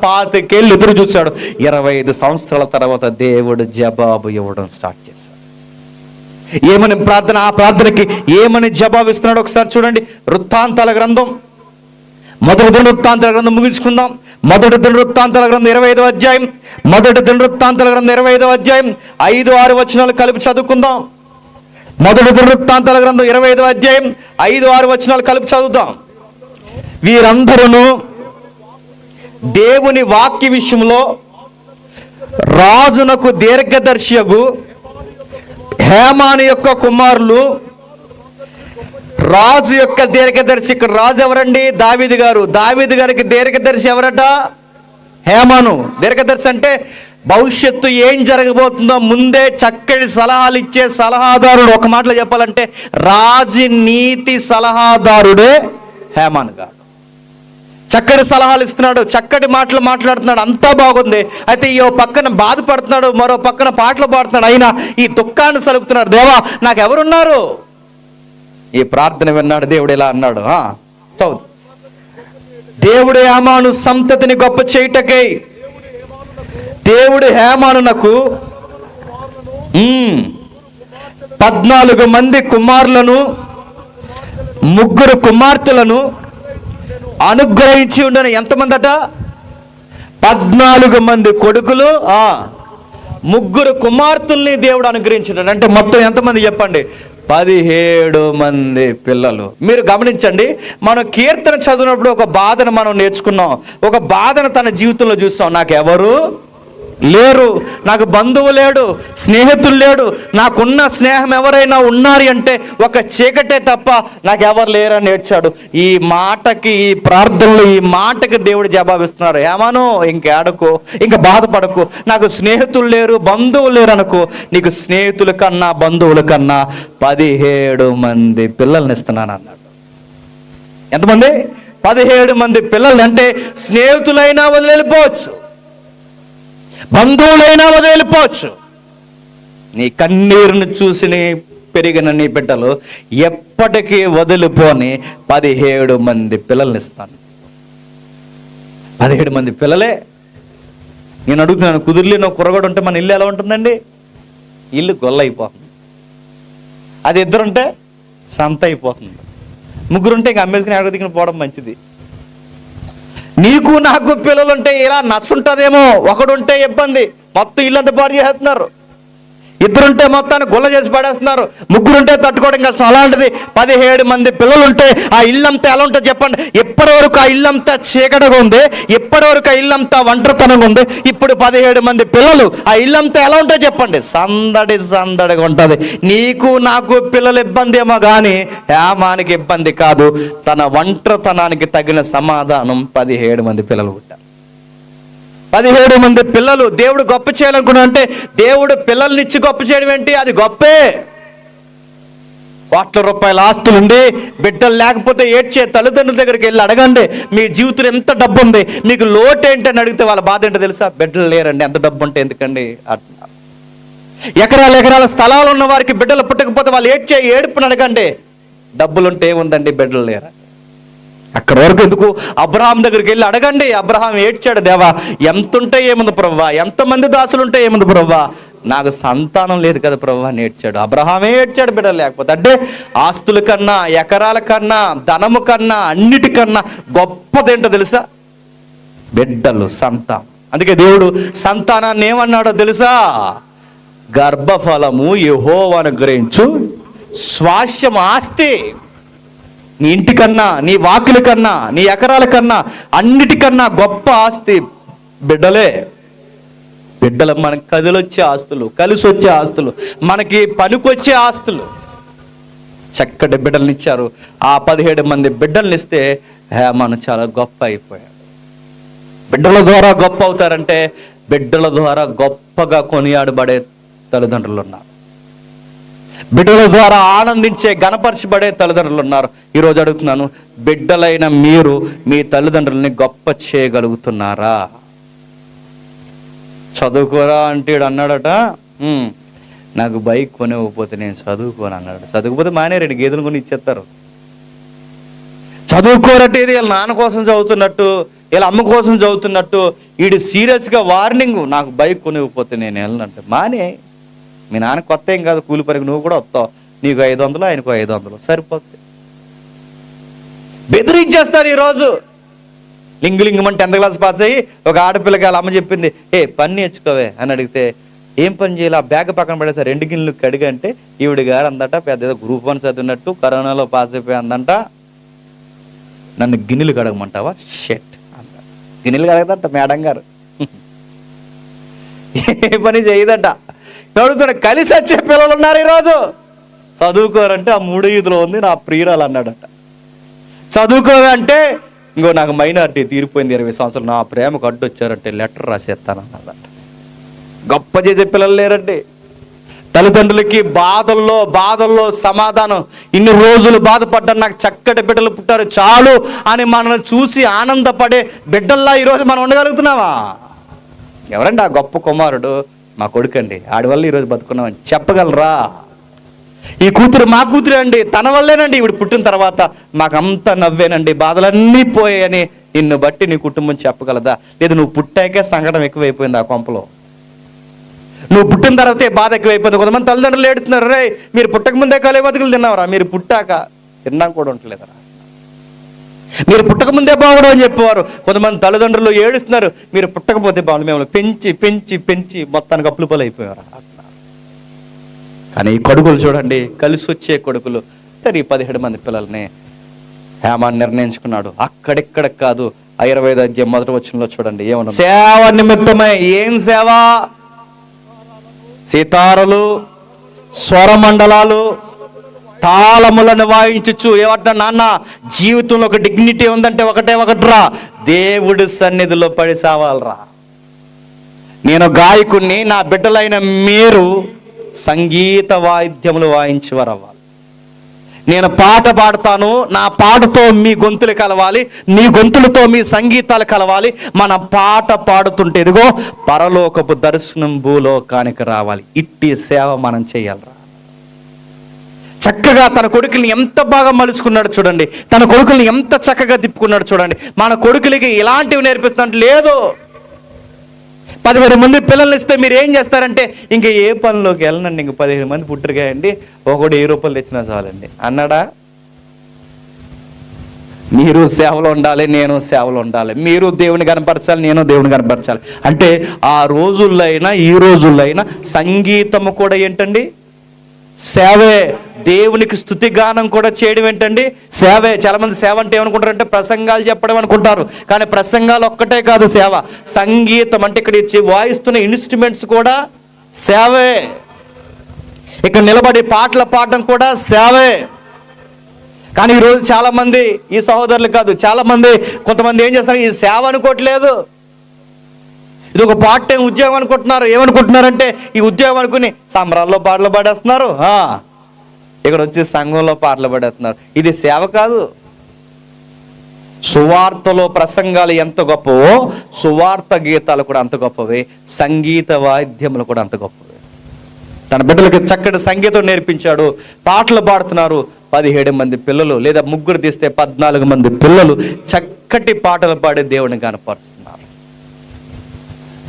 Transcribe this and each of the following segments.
పాతికేళ్ళు ఎదురు చూశాడు. ఇరవై ఐదు సంవత్సరాల తర్వాత దేవుడు జవాబు ఇవ్వడం స్టార్ట్ చేశాడు. ఏమని ప్రార్థన? ఆ ప్రార్థనకి ఏమని జవాబు ఇస్తున్నాడు? ఒకసారి చూడండి. వృత్తాంతాల గ్రంథం. మొదటి దినవృత్తాంతాల గ్రంథం ముగించుకుందాం. మొదటి దినవృత్తాంతాల గ్రంథం ఇరవై ఐదో అధ్యాయం. మొదటి దినవృత్తాంతాల గ్రంథం ఇరవై ఐదో అధ్యాయం. ఐదు ఆరు వచనాలు కలిపి చదువుకుందాం. మొదటి దినవృత్తాంతాల గ్రంథం ఇరవై ఐదో అధ్యాయం. ఐదు ఆరు వచనాలు కలిపి చదువుదాం. వీరందరూ దేవుని వాక్య విషయంలో రాజునకు దీర్ఘదర్శియగు హేమాని యొక్క కుమారులు. రాజు యొక్క దీర్ఘదర్శి ఇక్కడ రాజు ఎవరండి? దావిది గారు. దావిది గారికి దీర్ఘదర్శి ఎవరట? హేమాను. దీర్ఘదర్శి అంటే భవిష్యత్తు ఏం జరగబోతుందో ముందే చక్కటి సలహాలు ఇచ్చే సలహాదారుడు. ఒక మాటలో చెప్పాలంటే రాజనీతి సలహాదారుడే హేమాను గారు చక్కటి సలహాలు ఇస్తున్నాడు చక్కటి మాటలు మాట్లాడుతున్నాడు అంతా బాగుంది. అయితే ఈ పక్కన బాధపడుతున్నాడు మరో పక్కన పాటలు పాడుతున్నాడు అయినా ఈ దుఃఖాన్ని సలుపుతున్నాడు. దేవా నాకు ఎవరున్నారు ఈ ప్రార్థన విన్నాడు దేవుడు ఇలా అన్నాడు చదువు దేవుడు హేమాను సంతతిని గొప్ప చేయుటకై. దేవుడు హేమానునకు పద్నాలుగు మంది కుమారులను ముగ్గురు కుమార్తెలను అనుగ్రహించి ఉండను ఎంతమంది అట పద్నాలుగు మంది కొడుకులు ఆ ముగ్గురు కుమార్తెల్ని దేవుడు అనుగ్రహించాడు అంటే మొత్తం ఎంతమంది చెప్పండి? పదిహేడు మంది పిల్లలు. మీరు గమనించండి మనం కీర్తన చదివినప్పుడు ఒక బాధను మనం నేర్చుకున్నాం. ఒక బాధను తన జీవితంలో చూస్తాం. నాకు ఎవరు లేరు. నాకు బంధువు లేడు స్నేహితులు లేడు. నాకున్న స్నేహం ఎవరైనా ఉన్నారు అంటే ఒక చీకటే తప్ప నాకు ఎవరు లేరని నేర్చాడు ఈ మాటకి ఈ ప్రార్థనలు ఈ మాటకి దేవుడు జవాబిస్తున్నారు ఏమాను? ఇంకేడకు ఇంకా బాధపడకు. నాకు స్నేహితులు లేరు బంధువులు లేరు అనుకో. నీకు స్నేహితుల కన్నా బంధువుల కన్నా పదిహేడు మంది పిల్లల్ని ఇస్తున్నాను అన్నాడు. ఎంతమంది? పదిహేడు మంది పిల్లలు అంటే స్నేహితులైనా వదిలిపోవచ్చు బంధువులైనా వదిలిపోవచ్చు. నీ కన్నీరుని చూసి పెరిగిన నీ బిడ్డలు ఎప్పటికీ వదిలిపోని పదిహేడు మంది పిల్లల్ని ఇస్తాను. పదిహేడు మంది పిల్లలే నేను అడుగుతున్నాను కుదిరిలేని కురగడు ఉంటే మన ఇల్లు ఎలా ఉంటుందండి? ఇల్లు గొల్లైపోతుంది. అది ఇద్దరుంటే సంత అయిపోతుంది ముగ్గురుంటే ఇంకా అమ్మేసుకుని ఎక్కడ దిగిన పోవడం మంచిది. నీకు నాకు పిల్లలుంటే ఇలా నచ్చుంటుందేమో ఒకడుంటే ఇబ్బంది. మొత్తం ఇల్లంతా పాడు చేస్తున్నారు. ఇద్దరుంటే మొత్తాన్ని గుల్ల చేసి పడేస్తున్నారు. ముగ్గురుంటే తట్టుకోవడం కష్టం. అలాంటిది పదిహేడు మంది పిల్లలుంటే ఆ ఇల్లంతా ఎలా ఉంటుంది చెప్పండి. ఇప్పటి వరకు ఆ ఇల్లంతా చీకటగా ఉంది. ఇప్పటి వరకు ఆ ఇల్లంతా ఒంటరితనంగా ఉంది. ఇప్పుడు పదిహేడు మంది పిల్లలు ఆ ఇల్లంతా ఎలా ఉంటుంది చెప్పండి. సందడి సందడిగా ఉంటుంది. నీకు నాకు పిల్లలు ఇబ్బంది ఏమో కానీ హేమానికి ఇబ్బంది కాదు. తన ఒంటరితనానికి తగిన సమాధానం పదిహేడు మంది పిల్లలు ఉంటారు పదిహేడు మంది పిల్లలు దేవుడు గొప్ప చేయాలనుకున్నా అంటే దేవుడు పిల్లల్నిచ్చి గొప్ప చేయడం ఏంటి? అది గొప్పే. కోట్ల రూపాయల ఆస్తులుండి బిడ్డలు లేకపోతే ఏడ్చే తల్లిదండ్రుల దగ్గరికి వెళ్ళి అడగండి మీ జీవితం ఎంత డబ్బు ఉంది మీకు లోటు ఏంటని అడిగితే వాళ్ళ బాధ ఏంటో తెలుసా? బిడ్డలు లేరండి ఎంత డబ్బు ఉంటే ఎందుకండి? అంటున్నారు. ఎకరాల ఎకరాల స్థలాలు ఉన్న వారికి బిడ్డలు పుట్టకపోతే వాళ్ళు ఏడ్చే ఏడుపుని అడగండి. డబ్బులుంటే ఏముందండి? బిడ్డలు లేరా? అక్కడ వరకు ఎందుకు? అబ్రహాం దగ్గరికి వెళ్ళి అడగండి అబ్రహాం ఏడ్చాడు దేవా ఎంత ఉంటే ఏముంది ప్రవ్వా? ఎంతమంది దాసులు ఉంటే ఏముంది ప్రవ్వా? నాకు సంతానం లేదు కదా ప్రభు అని ఏడ్చాడు. అబ్రహామే ఏడ్చాడు బిడ్డ లేకపోతే అంటే ఆస్తుల కన్నా ఎకరాల కన్నా ధనము కన్నా అన్నిటికన్నా గొప్పదేంటో తెలుసా? బిడ్డలు సంతానం. అందుకే దేవుడు సంతానాన్ని ఏమన్నాడో తెలుసా? గర్భఫలము యహోవ అనుగ్రహించు స్వాస్యం ఆస్తి. నీ ఇంటికన్నా నీ వాకిల కన్నా నీ ఎకరాల కన్నా అన్నిటికన్నా గొప్ప ఆస్తి బిడ్డలే. బిడ్డలు మనకి కదిలొచ్చే ఆస్తులు కలిసి వచ్చే ఆస్తులు మనకి పనికొచ్చే ఆస్తులు. చక్కటి బిడ్డల్ని ఇచ్చారు. ఆ పదిహేడు మంది బిడ్డల్ని ఇస్తే హేమను చాలా గొప్ప అయిపోయాడు. బిడ్డల ద్వారా గొప్ప అవుతారంటే బిడ్డల ద్వారా గొప్పగా కొనియాడబడే తల్లిదండ్రులు ఉన్నారు. బిడ్డల ద్వారా ఆనందించే గణపరచబడే తల్లిదండ్రులు ఉన్నారు. ఈరోజు అడుగుతున్నాను బిడ్డలైన మీరు మీ తల్లిదండ్రుల్ని గొప్ప చేయగలుగుతున్నారా? చదువుకోరా అంటే అన్నాడట. నాకు బైక్ కొనివ్వకపోతే నేను చదువుకోను అన్నాడు. చదువుకపోతే మానేరండి గేదెలు కొని ఇచ్చేస్తారు. చదువుకోరట్టు ఇది వీళ్ళ నాన్న కోసం చదువుతున్నట్టు వీళ్ళ అమ్మ కోసం చదువుతున్నట్టు వీడు సీరియస్గా వార్నింగ్ నాకు బైక్ కొనివ్వకపోతే నేను వెళ్ళనంటే మానే. మీ నాన్న కొత్త ఏం కాదు కూలి పనికి నువ్వు కూడా వస్తావు. నీకు ఐదు వందలు ఆయనకు ఐదు వందలు. సరిపోతుంది బెదిరించేస్తారు ఈరోజు. లింగు లింగం అంటే టెన్త్ క్లాస్ పాస్ అయ్యి ఒక ఆడపిల్లకి వాళ్ళ అమ్మ చెప్పింది ఏ పని నేర్చుకోవే. అని అడిగితే ఏం పని చేయాలి? ఆ బ్యాగ్ పక్కన పడేసారు రెండు గిన్నెలు కడిగి అంటే ఈవిడ గారు అందట పెద్ద ఏదో గ్రూప్ వన్ చదివినట్టు కరోనాలో పాస్ అయిపోయి అందంట. నన్ను గిన్నెలు కడగమంటావా? షెట్. అంట గిన్నెలు కడగదంట మేడం గారు. ఏ పని చేయదట. అడుగుతాడు కలిసి వచ్చే పిల్లలు ఉన్నారు ఈరోజు. చదువుకోరంటే ఆ మూడు ఈదులో ఉంది నా ప్రియురాలు అన్నాడట. చదువుకోవంటే ఇంకో నాకు మైనార్టీ తీరిపోయింది ఇరవై సంవత్సరాలు నా ప్రేమకు అడ్డు వచ్చారంటే లెటర్ రాసేస్తానన్నదట గొప్ప చేసే పిల్లలు లేరండి. తల్లిదండ్రులకి బాధల్లో బాధల్లో సమాధానం ఇన్ని రోజులు బాధపడ్డా నాకు చక్కటి బిడ్డలు పుట్టారు చాలు అని మనల్ని చూసి ఆనందపడే బిడ్డల్లా ఈరోజు మనం ఉండగలుగుతున్నావా ఎవరండి ఆ గొప్ప కుమారుడు? మా కొడుకండి. ఆడి వల్ల ఈరోజు బతుకున్నామని చెప్పగలరా? ఈ కూతురు మా కూతురే అండి. తన వల్లేనండి. ఇప్పుడు పుట్టిన తర్వాత మాకంతా నవ్వేనండి. బాధలన్నీ పోయాయని నిన్ను బట్టి నీ కుటుంబం చెప్పగలదా? లేదు నువ్వు పుట్టాకే సంఘటన ఎక్కువైపోయింది ఆ కొంపలో. నువ్వు పుట్టిన తర్వాతే బాధ ఎక్కువైపోయింది. కొంతమంది తల్లిదండ్రులు ఏడుతున్నారు రే మీరు పుట్టక ముందే కాలే బతుకులు తిన్నావరా? మీరు పుట్టాక తిన్నాం కూడా ఉండలేదరా. మీరు పుట్టక ముందే బాగుడు అని చెప్పేవారు. కొంతమంది తల్లిదండ్రులు ఏడుస్తున్నారు. మీరు పుట్టకపోతే బాగుండు మేము పెంచి పెంచి పెంచి మొత్తానికి అప్పులు పలు అయిపోయారు కానీ ఈ కొడుకులు చూడండి కలిసి వచ్చే కొడుకులు సరే పదిహేడు మంది పిల్లల్ని హేమాన్ నిర్ణయించుకున్నాడు. అక్కడిక్కడ కాదు ఆ ఇరవై ఐదు అధ్యాయం మొదటి వచ్చినలో చూడండి ఏమన్నా సేవ నిమిత్తమై. ఏం సేవ? సీతారలు స్వరమండలాలు తాళములను వాయించచ్చు ఏమంటా నాన్న? జీవితంలో ఒక డిగ్నిటీ ఉందంటే ఒకటే ఒకటిరా. దేవుడి సన్నిధిలో పడి సావాలరా. నేను గాయకుణ్ణి నా బిడ్డలైన మీరు సంగీత వాయిద్యములు వాయించేవారు నేను పాట పాడతాను నా పాటతో మీ గొంతులు కలవాలి మీ గొంతులతో మీ సంగీతాలు కలవాలి. మన పాట పాడుతుంటే ఇదిగో పరలోకపు దర్శనం భూలోకానికి రావాలి. ఇట్టి సేవ మనం చేయాలరా. చక్కగా తన కొడుకుల్ని ఎంత బాగా మలుచుకున్నాడు చూడండి. తన కొడుకుల్ని ఎంత చక్కగా తిప్పుకున్నాడు చూడండి. మన కొడుకులకి ఇలాంటివి నేర్పిస్తాంటే లేదు. పదిహేను మంది పిల్లల్ని ఇస్తే మీరు ఏం చేస్తారంటే ఇంకా ఏ పనిలోకి వెళ్ళనండి ఇంక పదిహేను మంది పుట్టిరికాయండి ఒకటి ఏ రూపాయలు తెచ్చినా చాలండి. అన్నాడా? మీరు సేవలో ఉండాలి నేను సేవలో ఉండాలి. మీరు దేవుని కనపరచాలి నేను దేవుని కనపరచాలి. అంటే ఆ రోజుల్లో అయినా ఈ రోజుల్లో అయినా సంగీతము కూడా ఏంటండి? సేవే దేవునికి స్థుతి గానం కూడా చేయడం ఏంటండి? సేవే. చాలామంది సేవ అంటే ఏమనుకుంటారంటే ప్రసంగాలు చెప్పడం అనుకుంటారు. కానీ ప్రసంగాలు ఒక్కటే కాదు సేవ. సంగీతం అంటే ఇక్కడ ఇచ్చి వాయిస్తున్న ఇన్స్ట్రుమెంట్స్ కూడా సేవే. ఇక్కడ నిలబడి పాటలు పాడడం కూడా సేవే. కానీ ఈరోజు చాలామంది ఈ సహోదరులు కాదు చాలామంది కొంతమంది ఏం చేస్తారు ఈ సేవ అనుకోవట్లేదు. ఇది ఒక పార్ట్ టైం ఉద్యోగం అనుకుంటున్నారు. ఏమనుకుంటున్నారంటే ఈ ఉద్యోగం అనుకుని సంబరాల్లో పాటలు పాడేస్తున్నారు. ఇక్కడ వచ్చి సంఘంలో పాటలు పాడేస్తున్నారు. ఇది సేవ కాదు. సువార్తలో ప్రసంగాలు ఎంత గొప్పవో సువార్త గీతాలు కూడా అంత గొప్పవే. సంగీత వాయిద్యములు కూడా అంత గొప్పవే. తన బిడ్డలకు చక్కటి సంగీతం నేర్పించాడు. పాటలు పాడుతున్నారు. పదిహేడు మంది పిల్లలు లేదా ముగ్గురు తీస్తే పద్నాలుగు మంది పిల్లలు చక్కటి పాటలు పాడి దేవుని కనపరుస్తున్నారు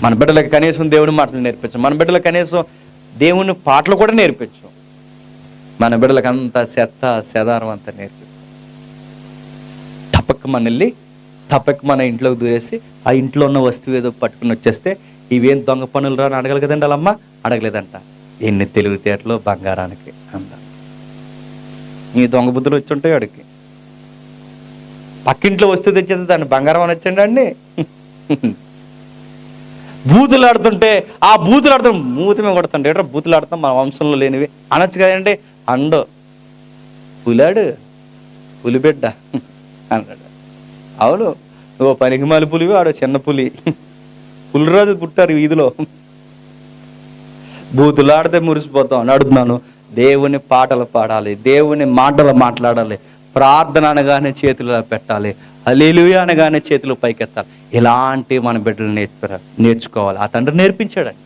మన బిడ్డలకు కనీసం దేవుని మాటలు నేర్పించు. మన బిడ్డలకు కనీసం దేవుని పాటలు కూడా నేర్పించు. మన బిడ్డలకు అంత చెత్త సెదారం అంతా నేర్పిస్తాం. తప్పక మన వెళ్ళి తప్పక మన ఇంట్లోకి దూరేసి ఆ ఇంట్లో ఉన్న వస్తువు ఏదో పట్టుకుని వచ్చేస్తే ఇవేం దొంగ పనులు రాని అడగలేదండి అడగలు కదండి వాళ్ళమ్మ అడగలేదంట. ఎన్ని తెలివితేటలు బంగారానికి అంత ఈ దొంగ బుద్ధులు వచ్చి ఉంటాయి వాడికి పక్కింట్లో వస్తువు తెచ్చేది దాన్ని బంగారం అని వచ్చండి అండి బూతులు ఆడుతుంటే ఆ బూతులు ఆడుతాం మూతమే కొడుతుంటే ఏట్రా బూతులు ఆడతాం మన వంశంలో లేనివి. అనొచ్చు కదండి. అండో. పులాడు. పులిబిడ్డ. అన్నాడు అవును. నువ్వు పనికిమాలి పులివి ఆడో చిన్న పులి. పులిరాజు పుట్టారు వీధిలో. బూతులు ఆడితే మురిసిపోతాం. అని అడుగుతున్నాను దేవుని పాటలు పాడాలి. దేవుని మాటలు మాట్లాడాలి. ప్రార్థన అనగానే చేతులు పెట్టాలి. అలీలుయ అనగానే చేతులు పైకెత్తాలి. ఇలాంటి మన బిడ్డలు నేర్ప నేర్చుకోవాలి? ఆ తండ్రి నేర్పించాడండి.